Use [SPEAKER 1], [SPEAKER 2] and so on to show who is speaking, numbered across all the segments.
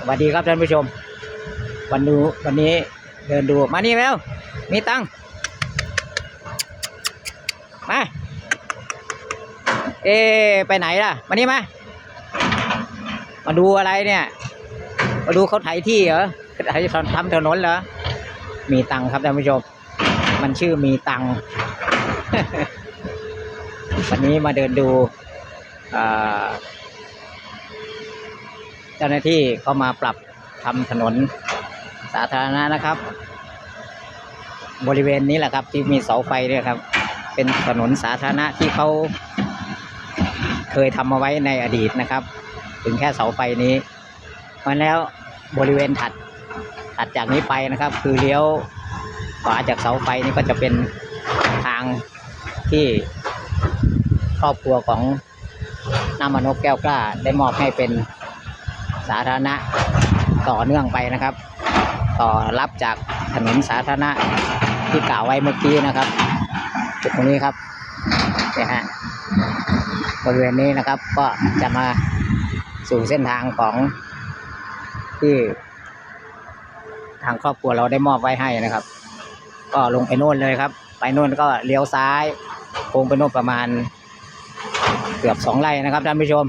[SPEAKER 1] สวัสดีครับท่านผู้ชม วันดูวันนี้เดินดูมานี่แล้ว มีตังมาเอไปไหนล่ะมานี่มามาดูอะไรเนี่ย มาดูเขาไถที่เหรอไถทำถนนเหรอมีตังครับท่านผู้ชม มันชื่อมีตังวันนี้มาเดินดูอ่า เจ้าหน้าที่เขามาปรับทำถนนสาธารณะนะครับ บริเวณนี้แหละครับ ที่มีเสาไฟเนี่ยครับ เป็นถนนสาธารณะที่เขาเคยทำมาไว้ในอดีตนะครับ ถึงแค่เสาไฟนี้มาแล้วบริเวณถัดถัดจากนี้ไปนะครับ คือเลี้ยวขวาจากเสาไฟนี่ก็จะเป็นทางที่ครอบครัวของน้ามนกแก้วกล้าได้มอบให้เป็น สาธารณะต่อเนื่องไปนะครับ ต่อรับจากถนนสาธารณะที่กล่าวไว้เมื่อกี้นะครับ จุดตรงนี้ครับเนี่ยฮะบริเวณนี้นะครับก็จะมาสู่เส้นทางของที่ทางครอบครัวเราได้มอบไว้ให้นะครับ ก็ลงไปโน่นเลยครับ ไปโน่นก็เลี้ยวซ้ายโค้งไปโน่นประมาณเกือบสองไร่นะครับท่านผู้ชม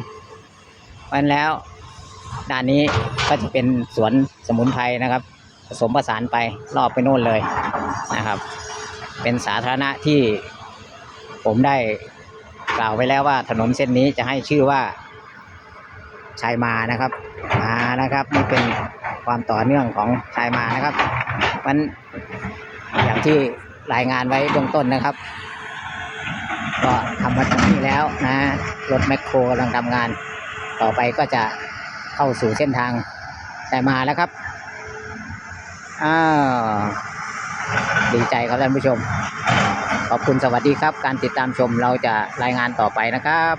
[SPEAKER 1] วันแล้ว ด้านนี้ก็จะเป็นสวนสมุนไพรนะครับ ผสมผสานไปรอบไปโน่นเลยนะครับ เป็นสาธารณะที่ผมได้กล่าวไว้แล้วว่าถนนเส้นนี้จะให้ชื่อว่าชายมานะครับมานะครับนี่เป็นความต่อเนื่องของชายมานะครับมันอย่างที่รายงานไว้เบื้องต้นนะครับ ก็ทำมาถึงนี่แล้วนะรถแมคโครกำลังทำงาน ต่อไปก็จะ เข้าสู่เส้นทางชายมาแล้วครับอ้าวดีใจครับท่านผู้ชม ขอบคุณสวัสดีครับ การติดตามชมเราจะรายงานต่อไปนะครับ